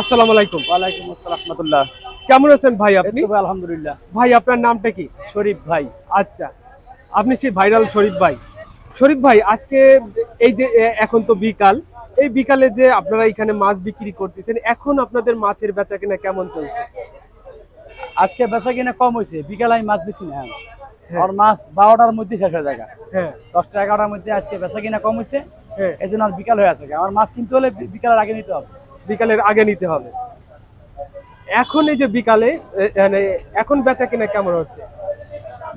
আসসালামু আলাইকুম। ওয়ালাইকুম আসসালাম কেমন আছেন ভাই আপনি? আলহামদুলিল্লাহ। ভাই আপনার নামটা কি? শরীফ ভাই। আচ্ছা আপনি সেই ভাইরাল শরীফ ভাই। শরীফ ভাই আজকে এই যে এখন তো বিকাল। এই বিকালে যে আপনারা এখানে মাছ বিক্রি করতেছেন এখন আপনাদের মাছের বেচা কিনা কেমন চলছে? আজকে বেচা কিনা কম হয়েছে বিকালে আমি মাছ বেশি না হ্যাঁ। আর মাছ বারোটার মধ্যে শেষ হয়ে যায় হ্যাঁ। দশটা এগারোটার মধ্যে আজকে বেচা কিনা কম হয়েছে হ্যাঁ। এই জন্য আর বিকাল হয়ে আছে আমার মাছ কিনতে হলে বিকালের আগে নিতে হবে। বিকালের আগে নিতে হবে। এখন এই যে বিকালে মানে এখন বেচা কিনা কেমন হচ্ছে?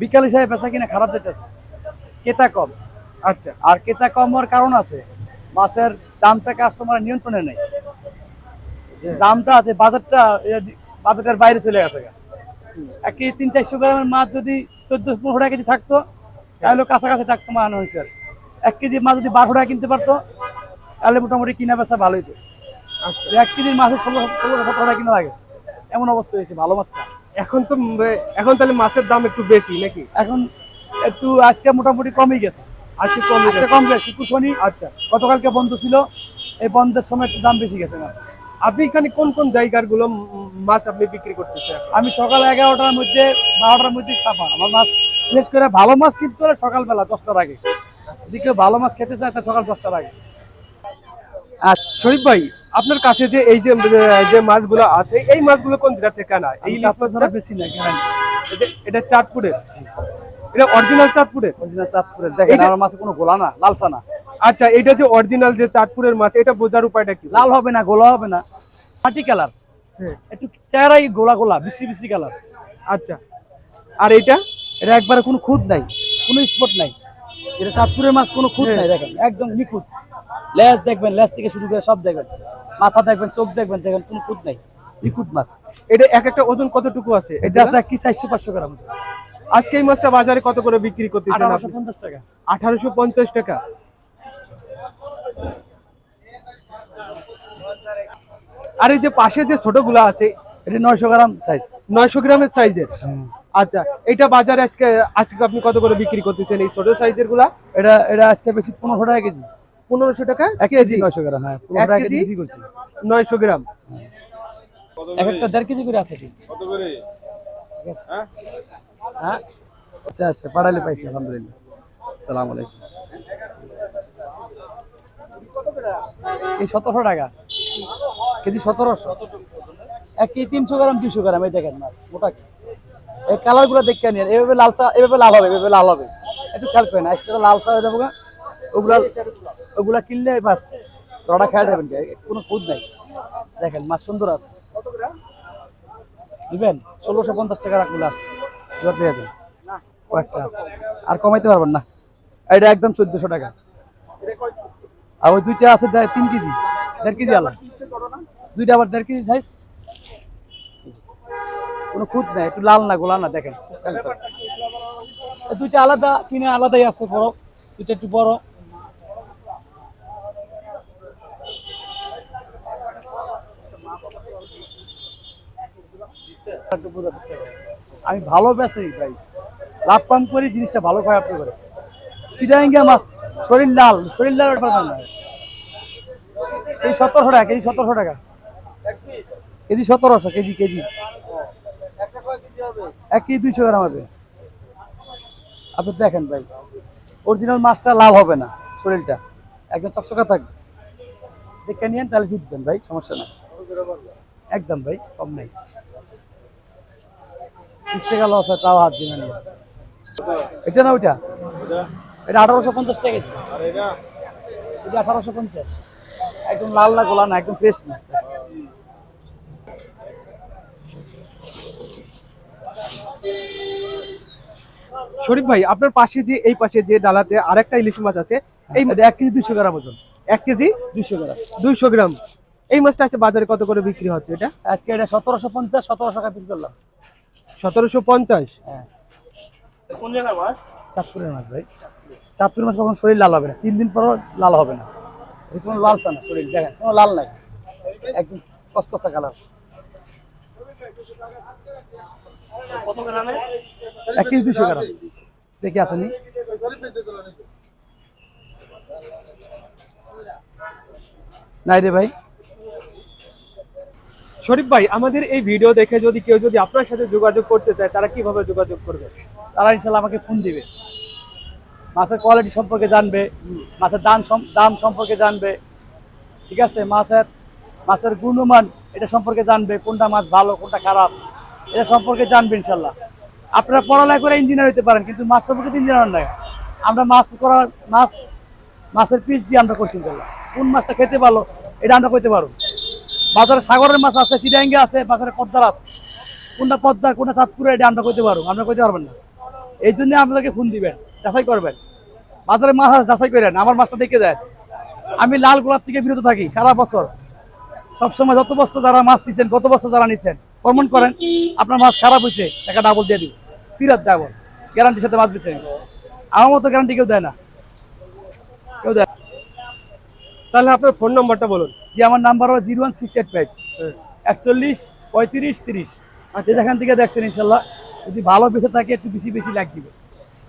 বিকাল হিসাবে বেচা কিনা খারাপ যেতেছে কেতা কম। আচ্ছা। আর কেতা কম হওয়ার কারণ আছে মাছের দামটা কাস্টমার নিয়ন্ত্রণে নেই। যে দামটা আছে বাজারটা এ, বাজারের বাইরে চলে গেছে গা। এক কেজি তিন চারশো গ্রামের মাছ যদি চোদ্দ পনেরো টাকা কেজি থাকতো তাহলে কাছাকাছি থাকতো মা হয়েছে এক কেজি মাছ যদি বারোশো টাকা কিনতে পারতো তাহলে মোটামুটি কিনা বেচা ভালোই তো এক কেজির মাছের ষোলো ষোলো সতেরো টাকা কিনা লাগে? এমন অবস্থা হয়েছে ভালো মাছটা। এখন তো এখন তাহলে মাছের দাম একটু বেশি নাকি? এখন একটু আজকে মোটামুটি কমই গেছে। আজকে কম আজকে কম গেছে। শুক্র শনি আচ্ছা। গতকালকে বন্ধ ছিল। এই বন্ধের সময় একটু দাম বেশি গেছে মাছ আপনি এখানে কোন কোন জায়গারগুলো মাছ আপনি বিক্রি করতেছেন আমি সকাল এগারোটার মধ্যে বারোটার মধ্যে সাফা। আমার মাছ বিশেষ করে ভালো মাছ কিনতে হলে সকালবেলা দশটার আগে। যদি কেউ ভালো মাছ খেতে চায় তা সকাল দশটার আগে। আচ্ছা শরীফ ভাই আপনার কাছে যে এই যে যে মাছগুলো আছে এই মাছগুলো কোন জায়গা থেকে আনা? এই ছাড়া বেশি না কেন এটা- চাঁদপুরের? এটা অরিজিনাল চাঁদপুরের? অরিজিনাল চাঁদপুরের। দেখেন আমার মাছে কোনো গোলা না লালসা না। আচ্ছা এটা যে অরিজিনাল যে চাঁদপুরের মাছ এটা বোঝার উপায়টা কি? লাল হবে না গোলা হবে না। মাটি কালার। হ্যাঁ, একটু চেহারাই গোলা গোলা বিশ্রী বিশ্রী কালার। আচ্ছা। আর এটা? এটা একবারে কোনো খুদ নাই কোনো স্পট নাই। যেটা চাঁদপুরের মাছ কোনো খুদ নাই দেখেন একদম নিখুঁত। লেজ দেখবেন লেজ থেকে শুরু করে সব দেখবেন। মাথা দেখবেন চোখ দেখবেন দেখবেন কোনো খুদ নাই। নিখুঁত মাছ। এটা এক একটা ওজন কতটুকু আছে? এটা আছে কি চারশো পাঁচশো গ্রাম। আজকে এই মাছটা বাজারে কত করে বিক্রি করতেছেন আঠারোশো পঞ্চাশ টাকা। আঠারোশো পঞ্চাশ টাকা। আর এই যে পাশে যে ছোটগুলো আছে এটা নয়শো গ্রাম সাইজ নয়শো গ্রামের সাইজের আচ্ছা এটা বাজারে আজকে আজকে আপনি কত করে বিক্রি করতেছেন এই ছোট সাইজেরগুলা? এটা এটা আজকে বেশি পনেরো টাকা কেজি। পনেরোশো টাকা এক কেজি। নয়শো গ্রাম হ্যাঁ পনেরো কেজি কেজি? বিক্রি করছি। নয়শো গ্রাম। এক একটা দেড় কেজি করে আছে ঠিক। ঠিক আছে। হ্যাঁ? আচ্ছা আচ্ছা পাঠালে পাইছি আলহামদুলিল্লাহ। আসসালামু আলাইকুম। এই সতেরোশো টাকা। কেজি সতেরোশো। এক কেজি তিনশো গ্রাম দুইশো গ্রাম এই দেখেন মাছ মোটা। এই কালারগুলো দেখে নিন এভাবে লাল চা এভাবে লাল হবে এভাবে লাল হবে। একটু খেয়াল করেন এক্সট্রা লাল চা হয়ে যাব। ওগুলা ওগুলা কিনলে বাস রড়া খেয়া যাবেন যে কোনো খুদ নাই। দেখেন মাছ সুন্দর আছে। দিবেন ষোলোশো পঞ্চাশ টাকা রাখব লাস্ট এবার পেয়ে যাবেন। কয়েকটা আছে। আর কমাইতে পারবেন না। এটা একদম চোদ্দশো টাকা। আর ওই দুইটা আছে তিন কেজি। দেড় কেজি আলা দুইটা আবার দেড় কেজি সাইজ কোনো খুঁত নাই একটু লাল না গোলা না দেখেন। দুইটা আলাদা কিনে আলাদাই আছে বড় দুইটা একটু বড়। আমি ভালো বেছি ভাই। লাভ কম করি, জিনিসটা ভালো আপনি করে। চিটাঙ্গা মাছ, শরীর লাল শরীর লাল ব্যাপার না এই সতেরোশো টাকা, কেজি সতেরোশো টাকা। কেজি সতেরোশো, কেজি কেজি। এক কেজি দুইশো গ্রাম হবে। আপনি দেখেন ভাই অরিজিনাল মাছটা লাল হবে না শরীরটা। একদম চকচকা থাকবে। দেখে নিয়েন, তাহলে জিতবেন ভাই, সমস্যা নাই। একদম ভাই কম নাই। বিশ টাকা লস হয় তাও হাত এটা না ওইটা? এটা আঠারোশো পঞ্চাশ টাকা এটা আঠারোশো পঞ্চাশ। একদম লাল না গোলা না একদম ফ্রেশ মাছ শরীফ ভাই আপনার পাশে যে এই পাশে যে ডালাতে আরেকটা ইলিশ মাছ আছে এই এটা এক কেজি দুইশো গ্রাম ওজন। এক কেজি দুইশো গ্রাম। দুইশো গ্রাম। এই মাছটা আছে বাজারে কত করে বিক্রি হচ্ছে এটা? আজকে এটা সতেরোশো পঞ্চাশ সতেরোশো টাকা বিক্রি করলাম। সতেরোশো পঞ্চাশ? হ্যাঁ। কোন জায়গার মাছ? চাঁদপুরের মাছ ভাই। চাঁদপুরের মাছ কখন শরীর লাল হবে না। তিন দিন পরও লাল হবে না। কোনো লাল না শরীর দেখেন কোনো লাল নাই। একদম কসকসা কালার। এক কেজি দুশো গ্রাম। দেখি আসেনি। নাই রে ভাই। শরীফ ভাই, আমাদের এই ভিডিও দেখে যদি কেউ যদি আপনার সাথে যোগাযোগ করতে চায়, তারা কীভাবে যোগাযোগ করবে? তারা ইনশাল্লাহ আমাকে ফোন দিবে। মাছের কোয়ালিটি সম্পর্কে জানবে, মাছের দাম দাম সম্পর্কে জানবে, ঠিক আছে? মাছের মাছের গুণমান এটা সম্পর্কে জানবে, কোনটা মাছ ভালো, কোনটা খারাপ, এটা সম্পর্কে জানবে ইনশাল্লাহ আপনারা পড়ালেখা করে ইঞ্জিনিয়ার হতে পারেন, কিন্তু মাছ সম্পর্কে ইঞ্জিনিয়ার নয় আমরা মাছ করার, মাছ, মাছের পিস দিয়ে আমরা করছি ইনশাল্লাহ কোন মাছটা খেতে ভালো, এটা আমরা করতে পারব। বাজারে সাগরের মাছ আছে চিটাঙ্গে আছে, বাজারে পদ্মার আছে। কোনটা পদ্মার কোনটা চাঁদপুরে এটা আমরা করতে পারব, আমরা করতে পারবেন না। এই জন্য আপনাকে ফোন দিবেন, যাচাই করবেন। বাজারে মাছ আছে, যাচাই করেন, আমার মাছটা দেখে দেন। আমি লাল গোলাপ থেকে বিরত থাকি সারা বছর। সবসময় যত বছর যারা মাছ দিচ্ছেন গত বছর যারা নিচ্ছেন প্রমাণ করেন, আপনার মাছ খারাপ হয়েছে টাকা ডাবল দিয়ে দিব। ফিরত ডাবল গ্যারান্টির সাথে মাছ বেছে আমার মতো গ্যারান্টি কেউ দেয় না কেউ দেয় না। তাহলে আপনার ফোন নম্বরটা বলুন। যে আমার নাম্বার হলো zero one six eight five. একচল্লিশ পঁয়ত্রিশ তিরিশ। যে যেখান থেকে দেখছেন ইনশাল্লাহ যদি ভালো বেঁচে থাকে একটু বেশি বেশি লাইক দিবে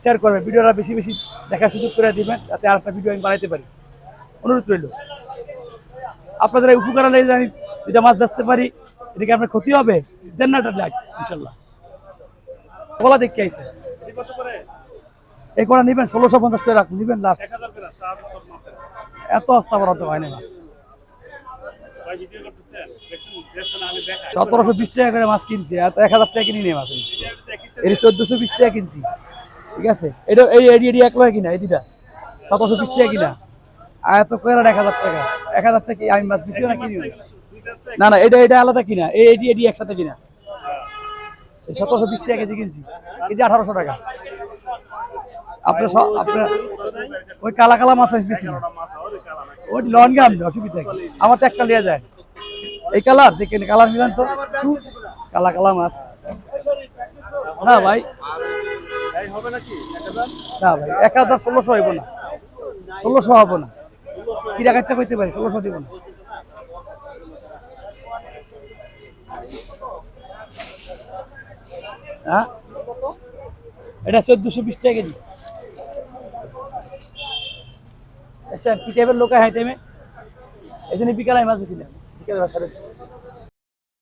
শেয়ার করবেন ভিডিওটা বেশি বেশি দেখার সুযোগ করে দিবেন যাতে আর একটা ভিডিও আমি বানাইতে পারি। অনুরোধ রইল। আপনাদের উপকার হলে যে আমি দুইটা মাছ বেচতে পারি এটা কি আপনার ক্ষতি হবে? দেন না লাইক ইনশাল্লাহ। বলা দেখতে আইসে এই করে নিবেন ষোলোশো পঞ্চাশ করে রাখুন নিবেন লাস্ট এত আস্তা বড় তো হয় না মাছ। সতেরোশো বিশ টাকা করে মাছ কিনছি, এত এক হাজার টাকা কিনি নেই মাছ। এর চোদ্দশো বিশ টাকা কিনছি, ঠিক আছে? এটা এই এডি এডি এক লয় কিনা, এই সতেরোশো বিশ টাকা কিনা। আর এত করে এক হাজার টাকা, এক হাজার টাকা আমি মাছ বেশিও না কিনি না না, এটা এটা আলাদা কিনা, এই এডি এডি একসাথে কিনা। এই সতেরোশো বিশ টাকা কেজি কিনছি, কেজি আঠারোশো টাকা। আপনার আপনার ওই কালা কালা মাছ বেশি না। ওই লন গাম অসুবিধা আমার তো একটা লিয়ে যায়। এই কালার, দেখেন, কালার মিলান তো। কালা কালা মাছ। না ভাই। না ভাই, এক হাজার ষোলোশো হইব না। ষোলোশো হব না। কি টাকাটা কইতে পারি? ষোলোশো দিব না। হ্যাঁ? এটা চোদ্দশো বিশ টাকা কেজি। আচ্ছা কি টাইপের লোক হয় টাইমে এই জন্য বিকালে আমি মাছ বেশি না বিকালে সাড়ে